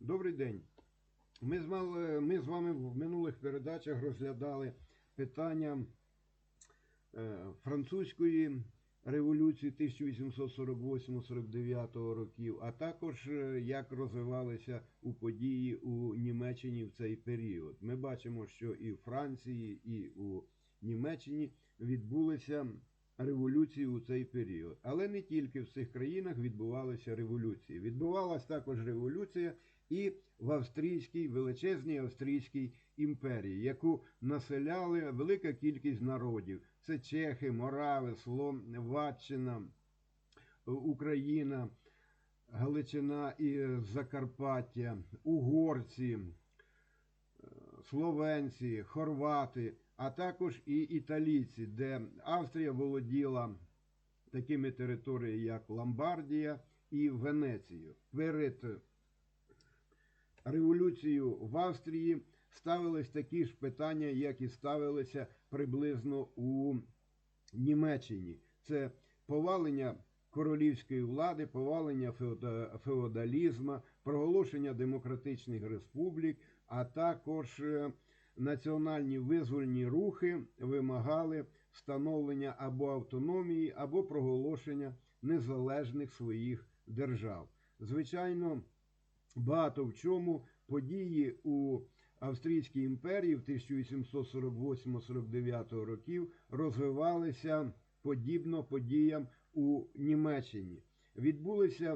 Добрий день. Ми з, мали- ми з вами в минулих передачах розглядали питання е, французької революції 1848-49 років, а також е, як розвивалися у події у Німеччині в цей період. Ми бачимо, що і в Франції, і у Німеччині відбулися революції у цей період. Але не тільки в цих країнах відбувалися революції. Відбувалася також революція і в австрійській величезній австрійській імперії, яку населяли велика кількість народів. Це чехи, морави, Словаччина, Україна, Галичина і Закарпаття, угорці, е, словенці, хорвати, а також і італійці, де Австрія володіла такими територіями, як Ломбардія і Венецію. Перед революцією в Австрії ставились такі ж питання, як і ставилися приблизно у Німеччині. Це повалення королівської влади, повалення феодалізму, проголошення демократичних республік, а також е, національні визвольні рухи вимагали встановлення або автономії, або проголошення незалежних своїх держав. Звичайно, багато в чому події у Австрійській імперії в 1848-49 років розвивалися подібно подіям у Німеччині. Відбулися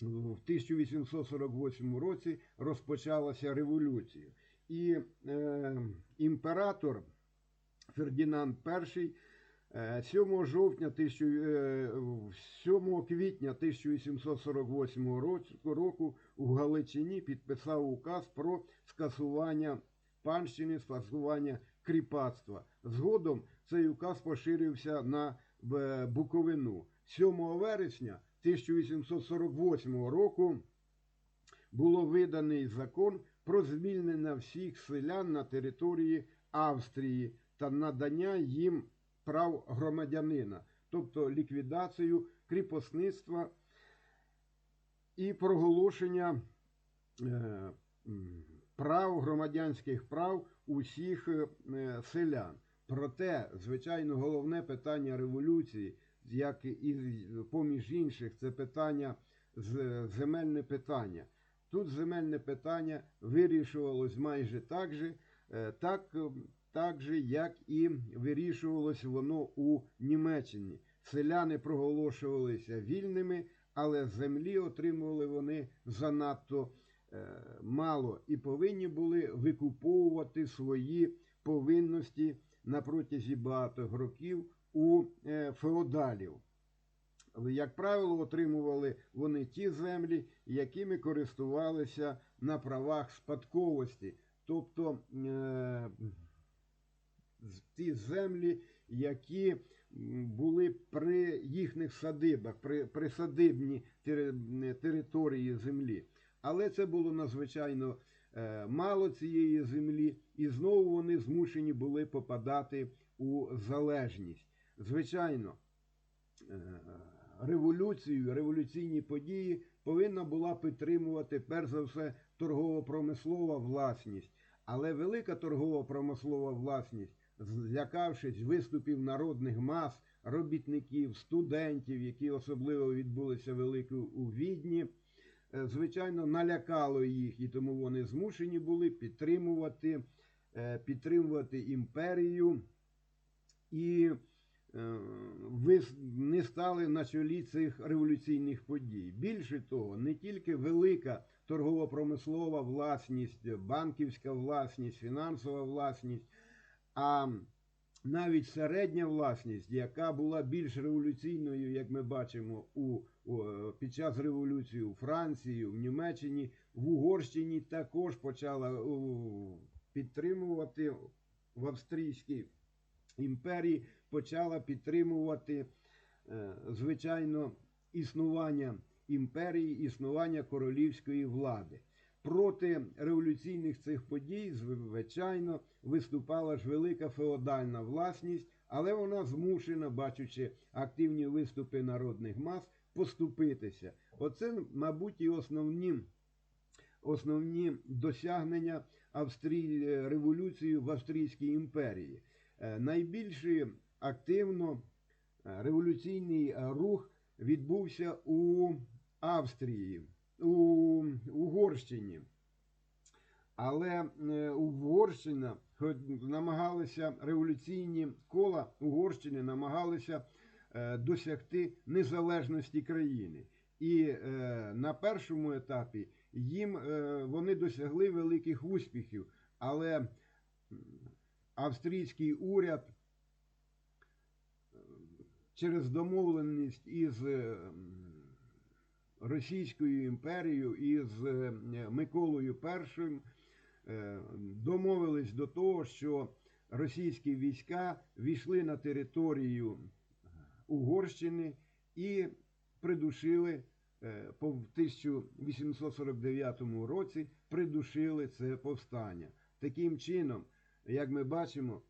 в 1848 році розпочалася революція. І е, імператор Фердінанд І е, 7 жовтня 1000, е, 7 квітня 1848 року у Галичині підписав указ про скасування панщини, скасування кріпацтва. Згодом цей указ поширився на е, Буковину. 7 вересня 1848 року було виданий закон про звільнення всіх селян на території Австрії та надання їм прав громадянина, тобто ліквідацію кріпосництва і проголошення е, прав, громадянських прав усіх е, селян. Проте, звичайно, головне питання революції, як і поміж інших, це питання земельне питання. Тут земельне питання вирішувалось майже так же, е, так, е, так же, як і вирішувалось воно у Німеччині. Селяни проголошувалися вільними, але землі отримували вони занадто е, мало і повинні були викуповувати свої повинності на протязі багатьох років у е, феодалів. Як правило, отримували вони ті землі, якими користувалися на правах спадковості, тобто е, ті землі, які були при їхніх садибах, при присадибні тери- території землі. Але це було надзвичайно е, мало цієї землі, і знову вони змушені були попадати у залежність. Звичайно, е, революцію, революційні події повинна була підтримувати перш за все торгово-промислова власність. Але велика торгово-промислова власність, злякавшись виступів народних мас, робітників, студентів, які особливо відбулися великі у Відні, е, звичайно, налякало їх, і тому вони змушені були підтримувати, е, підтримувати імперію і ви не стали на чолі цих революційних подій. Більше того, не тільки велика торгово-промислова власність, банківська власність, фінансова власність, а навіть середня власність, яка була більш революційною, як ми бачимо, у, е, під час революції у Франції, в Німеччині, в Угорщині також почала підтримувати в австрійській імперії почала підтримувати, е, звичайно, існування імперії, існування королівської влади. Проти революційних цих подій, звичайно, виступала ж велика феодальна власність, але вона змушена, бачучи активні виступи народних мас, поступитися. Оце, мабуть, і основні основні досягнення Австрії революції в Австрійській імперії. Е, Найбільш активно е, революційний е, рух відбувся у Австрії, у Угорщині. Але е, Угорщина намагалися революційні кола Угорщини намагалися досягти незалежності країни. І на першому етапі їм вони досягли великих успіхів, але австрійський уряд через домовленість із е, Російською імперією із е, Миколою І е, домовились до того, що російські війська війшли на територію Угорщини і придушили в 1849 році придушили це повстання. Таким чином, як ми бачимо,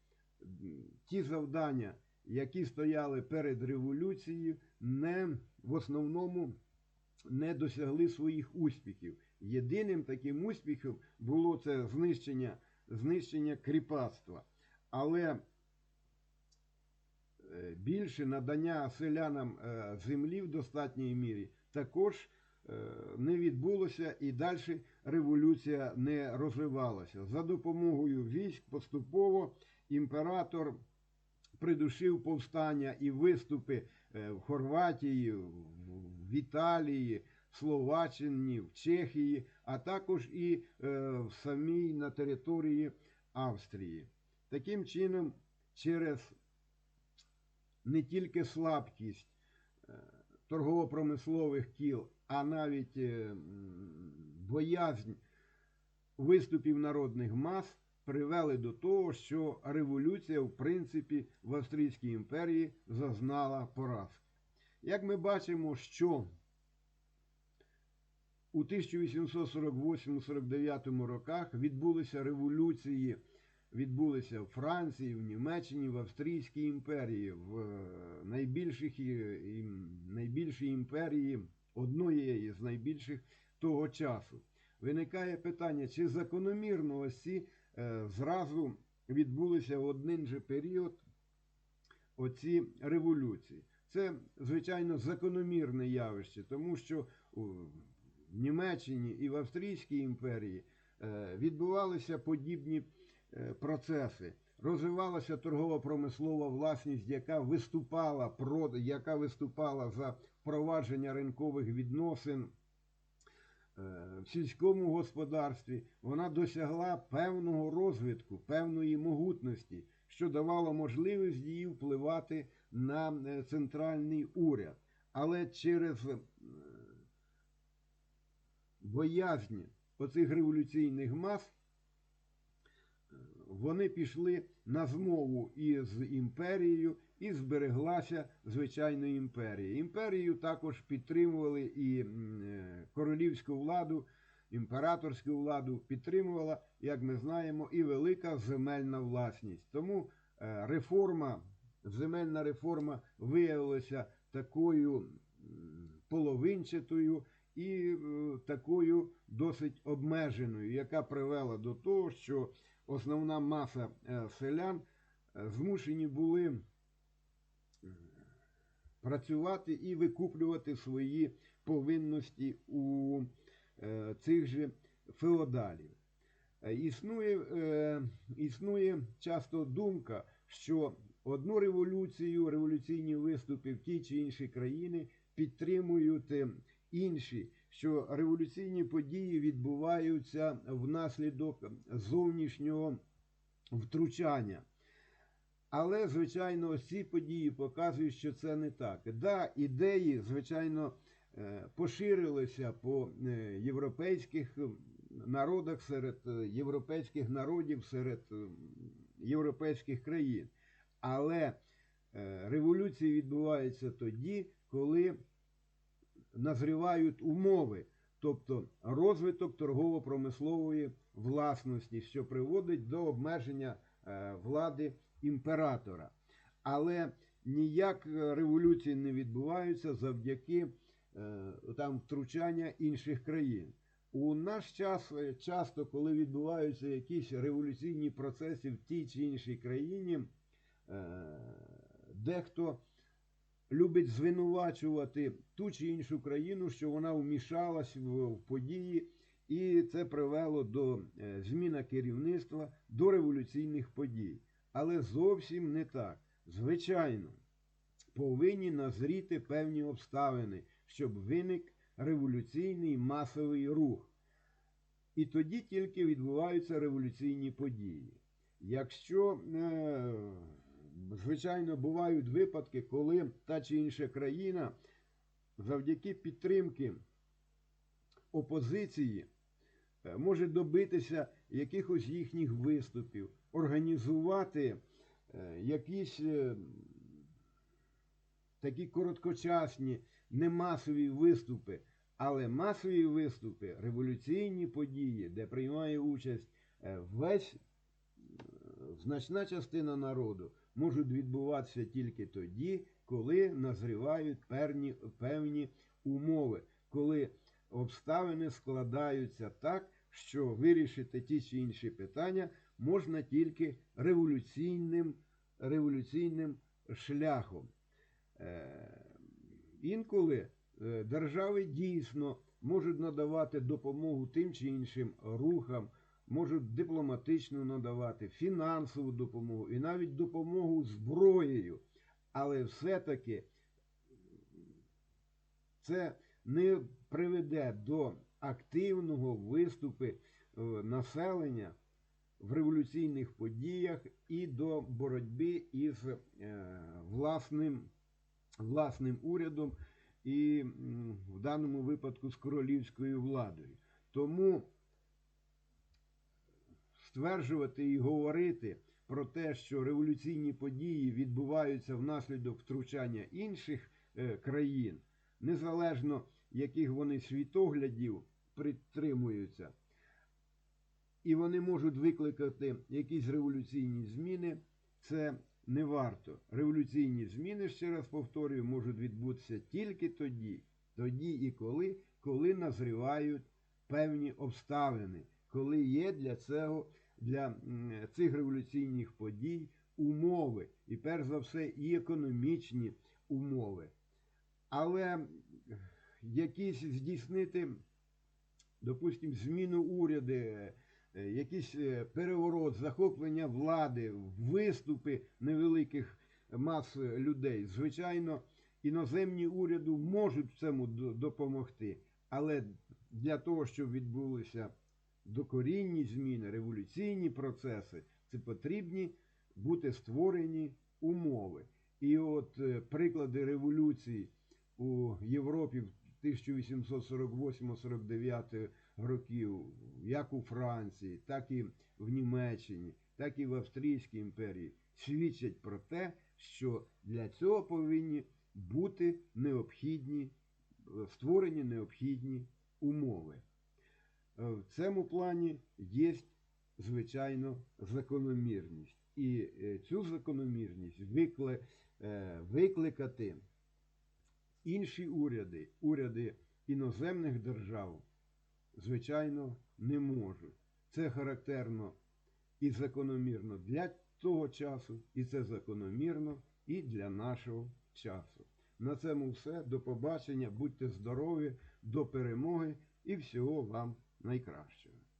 ті завдання, які стояли перед революцією, не в основному не досягли своїх успіхів. Єдиним таким успіхом було це знищення, знищення кріпацтва. Але е, більше надання селянам е, землі в достатній мірі також е, не відбулося і далі революція не розвивалася. За допомогою військ поступово імператор придушив повстання і виступи е, в Хорватії, в Італії, в Словаччині, в Чехії, а також і е, в самій на території Австрії. Таким чином, через не тільки слабкість е, торгово-промислових кіл, а навіть боязнь виступів народних мас привели до того, що революція, в принципі, в Австрійській імперії зазнала поразки. Як ми бачимо, що у 1848-49 роках відбулися революції, відбулися в Франції, в Німеччині, в Австрійській імперії, в е, найбільших, найбільшій імперії, одної з найбільших того часу. Виникає питання, чи закономірно ось ці зразу відбулися в один же період оці революції. Це, звичайно, закономірне явище, тому що в Німеччині і в Австрійській імперії е, відбувалися подібні е, процеси. Розвивалася торгово-промислова власність, яка виступала про яка виступала за впровадження ринкових відносин е, в сільському господарстві. Вона досягла певного розвитку, певної могутності, що давало можливість їй впливати на е, центральний уряд. Але через е, боязнь оцих революційних мас е, вони пішли на змову із імперією і збереглася звичайно імперія. Імперію також підтримували і е, королівську владу, імператорську владу підтримувала, як ми знаємо, і велика земельна власність. Тому е, реформа, земельна реформа виявилася такою половинчатою і е, такою досить обмеженою, яка привела до того, що основна маса е, селян е, змушені були працювати і викуплювати свої повинності у е, цих же феодалів. Е, Існує, е, існує часто думка, що одну революцію, революційні виступи в тій чи іншій країні підтримують е, інші, що революційні події відбуваються внаслідок зовнішнього втручання. Але, звичайно, ці події показують, що це не так. Да, ідеї, звичайно, е, поширилися по е, європейських народах серед е, європейських народів, серед європейських країн. Але революції відбуваються тоді, коли назрівають умови, тобто розвиток торгово-промислової власності, що приводить до обмеження е, влади імператора. Але ніяк революції не відбуваються завдяки е, там втручання інших країн. У наш час е, часто, коли відбуваються якісь революційні процеси в тій чи іншій країні, дехто любить звинувачувати ту чи іншу країну, що вона вмішалась в, події, і це привело до е, зміни керівництва, до революційних подій. Але зовсім не так. Звичайно, повинні назріти певні обставини, щоб виник революційний масовий рух. І тоді тільки відбуваються революційні події. Якщо, е, звичайно, бувають випадки, коли та чи інша країна завдяки підтримки опозиції е, може добитися якихось їхніх виступів, організувати е, якісь е, такі короткочасні, немасові виступи, але масові виступи, революційні події, де приймає участь весь значна частина народу, можуть відбуватися тільки тоді, коли назрівають певні, певні умови, коли обставини складаються так, що вирішити ті чи інші питання можна тільки революційним, революційним шляхом. Е, Інколи е, держави дійсно можуть надавати допомогу тим чи іншим рухам, можуть дипломатичну надавати, фінансову допомогу і навіть допомогу зброєю. Але все-таки це не приведе до активного виступу е, населення в революційних подіях і до боротьби із е, власним, власним урядом і в даному випадку з королівською владою. Тому стверджувати і говорити про те, що революційні події відбуваються внаслідок втручання інших е, країн, незалежно яких вони світоглядів притримуються, і вони можуть викликати якісь революційні зміни, це не варто. Революційні зміни, ще раз повторюю, можуть відбутися тільки тоді, тоді і коли, коли назрівають певні обставини, коли є для цього, для цих революційних подій умови, і перш за все і економічні умови. Але якісь здійснити, допустимо, зміну уряду, е, якийсь е, переворот, захоплення влади, виступи невеликих мас людей. Звичайно, іноземні уряди можуть в цьому допомогти, але для того, щоб відбулися докорінні зміни, революційні процеси, це потрібні бути створені умови. І от е, приклади революції у Європі в 1848-49 років, як у Франції, так і в Німеччині, так і в Австрійській імперії, свідчать про те, що для цього повинні бути необхідні, е, створені необхідні умови. Е, В цьому плані є, звичайно, закономірність. І е, цю закономірність е, викликати інші уряди, уряди іноземних держав, звичайно, не можуть. Це характерно і закономірно для того часу, і це закономірно і для нашого часу. На цьому все. До побачення. Будьте здорові, до перемоги і всього вам найкращого.